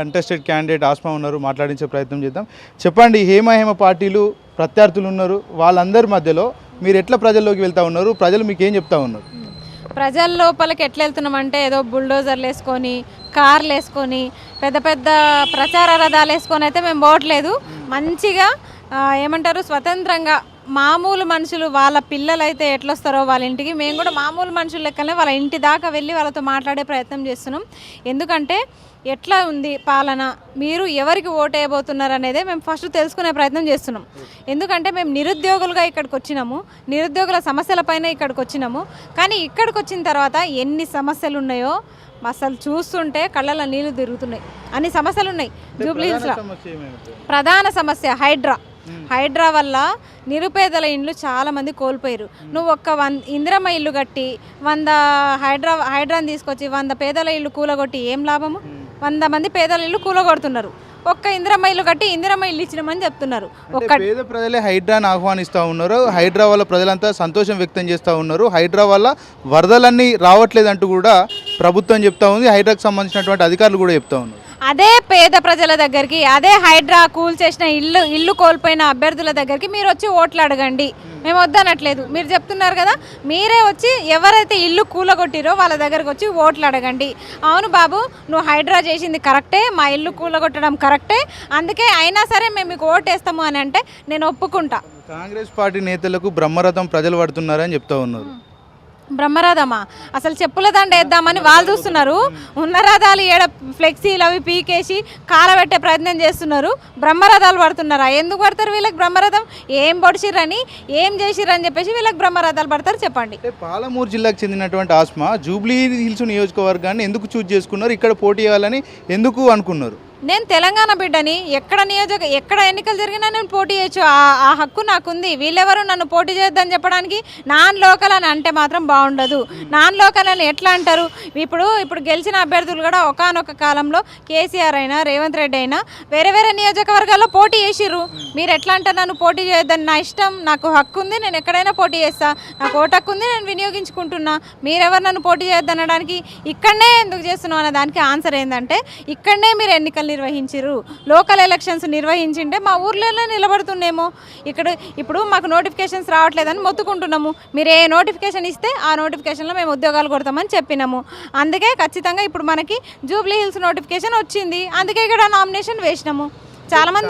Contested candidate Asma ఉన్నారు మాట్లాడించే ప్రయత్నం చేద్దాం. చెప్పండి హేమ హేమ పార్టీలు ప్రత్యర్థులు ఉన్నారు వాళ్ళందరి మధ్యలో మీరు ఎట్లా ప్రజల్లోకి వెళ్తా ఉన్నారు? ప్రజలు మీకు ఏం చెప్తా ఉన్నారు? ప్రజల లోపలికి ఎట్లా వెళ్తున్నామంటే ఏదో బుల్డోజర్లు వేసుకొని కార్లు వేసుకొని పెద్ద పెద్ద ప్రచార రథాలు వేసుకొని అయితే మేము పోవట్లేదు. మంచిగా ఏమంటారు స్వతంత్రంగా మామూలు మనుషులు వాళ్ళ పిల్లలు అయితే ఎట్లొస్తారో వాళ్ళ ఇంటికి మేము కూడా మామూలు మనుషుల లెక్కనే వాళ్ళ ఇంటి దాకా వెళ్ళి వాళ్ళతో మాట్లాడే ప్రయత్నం చేస్తున్నాం. ఎందుకంటే ఎట్లా ఉంది పాలన? మీరు ఎవరికి ఓటు వేయబోతున్నారు అనేదే మేము ఫస్ట్ తెలుసుకునే ప్రయత్నం చేస్తున్నాం. ఎందుకంటే మేము నిరుద్యోగులుగా ఇక్కడికి వచ్చినాము నిరుద్యోగుల సమస్యలపైన ఇక్కడికి వచ్చినాము. కానీ ఇక్కడికి వచ్చిన తర్వాత ఎన్ని సమస్యలు ఉన్నాయో అసలు చూస్తుంటే కళ్ళలో నీళ్ళు తిరుగుతున్నాయి. అన్ని సమస్యలు ఉన్నాయి జూబ్లీహిల్స్లో ప్రధాన సమస్య హైడ్రా. హైడ్రా వల్ల నిరుపేదల ఇండ్లు చాలా మంది కోల్పోయారు. నువ్వు ఒక్క వన్ ఇందిరమ్మ ఇల్లు కట్టి వంద హైడ్రా హైడ్రాని తీసుకొచ్చి వంద పేదల ఇల్లు కూలగొట్టి ఏం లాభము? వంద మంది పేదల ఇల్లు కూలగొడుతున్నారు. ఒక్క ఇందిరమ్మ ఇల్లు కట్టి ఇందిరమ్మ ఇల్లు ఇచ్చినామని చెప్తున్నారు. ఒక్క పేద ప్రజలే హైడ్రాని ఆహ్వానిస్తూ ఉన్నారు. హైడ్రా వల్ల ప్రజలంతా సంతోషం వ్యక్తం చేస్తూ ఉన్నారు. హైడ్రా వల్ల వరదలన్నీ రావట్లేదంటూ కూడా ప్రభుత్వం చెప్తా ఉంది. హైడ్రాకి సంబంధించినటువంటి అధికారులు కూడా చెప్తా ఉన్నారు. అదే పేద ప్రజల దగ్గరికి అదే హైడ్రా కూల్ చేసిన ఇల్లు ఇల్లు కోల్పోయిన అభ్యర్థుల దగ్గరికి మీరు వచ్చి ఓట్లు అడగండి. మేము వద్దనట్లేదు. మీరు చెప్తున్నారు కదా మీరే వచ్చి ఎవరైతే ఇల్లు కూలగొట్టిరో వాళ్ళ దగ్గరకు వచ్చి ఓట్లు అడగండి. అవును బాబు నువ్వు హైడ్రా చేసింది కరెక్టే మా ఇల్లు కూలగొట్టడం కరెక్టే అందుకే అయినా సరే మేము మీకు ఓటేస్తాము అని అంటే నేను ఒప్పుకుంటా. కాంగ్రెస్ పార్టీ నేతలకు బ్రహ్మరథం ప్రజలు పడుతున్నారని చెప్తా ఉన్నారు. బ్రహ్మరథమా? అసలు చెప్పుల దండ వేద్దామని వాళ్ళు చూస్తున్నారు. ఉన్న రథాలు ఏడ ఫ్లెక్సీలు అవి పీకేసి కాలబెట్టే ప్రయత్నం చేస్తున్నారు. బ్రహ్మరథాలు పడుతున్నారా? ఎందుకు పడతారు వీళ్ళకి బ్రహ్మరథం? ఏం పొడిచిర్రని ఏం చేసిర్రని చెప్పేసి వీళ్ళకి బ్రహ్మరథాలు పడతారు చెప్పండి. పాలమూరు జిల్లాకు చెందినటువంటి ఆస్మా జూబ్లీ హిల్స్ నియోజకవర్గాన్ని ఎందుకు చూజ్ చేసుకున్నారు? ఇక్కడ పోటీ చేయాలని ఎందుకు అనుకున్నారు? నేను తెలంగాణ బిడ్డని ఎక్కడ నియోజక ఎక్కడ ఎన్నికలు జరిగినా నేను పోటీ చేయొచ్చు. ఆ హక్కు నాకుంది. వీళ్ళెవరు నన్ను పోటీ చేయొద్దని చెప్పడానికి నాన్ లోకల్ అని అంటే మాత్రం బాగుండదు. నాన్ లోకల్ అని ఎట్లా అంటారు? ఇప్పుడు ఇప్పుడు గెలిచిన అభ్యర్థులు కూడా ఒకానొక కాలంలో కేసీఆర్ అయినా రేవంత్ రెడ్డి అయినా వేరే వేరే నియోజకవర్గాల్లో పోటీ చేసిర్రు. మీరు ఎట్లా అంటారు నన్ను పోటీ చేయొద్దని నా ఇష్టం నాకు హక్కు ఉంది నేను ఎక్కడైనా పోటీ చేస్తా. నాకు ఓటు హక్కు ఉంది నేను వినియోగించుకుంటున్నా. మీరెవరు నన్ను పోటీ చేయొద్దనడానికి ఇక్కడనే ఎందుకు చేస్తున్నావు అనే దానికి ఆన్సర్ ఏంటంటే ఇక్కడనే మీరు ఎన్నికలు నిర్వహించారు లోకల్ ఎలక్షన్స్ నిర్వహించింటే మా ఊర్లోనే నిలబడుతుండేమో. ఇక్కడ ఇప్పుడు మాకు నోటిఫికేషన్స్ రావట్లేదని మొత్తుకుంటున్నాము. మీరు ఏ నోటిఫికేషన్ ఇస్తే ఆ నోటిఫికేషన్లో మేము ఉద్యోగాలు కొడతామని చెప్పినాము. అందుకే ఖచ్చితంగా ఇప్పుడు మనకి జూబ్లీ హిల్స్ నోటిఫికేషన్ వచ్చింది. అందుకే ఇక్కడ నామినేషన్ వేసినాము. చాలామంది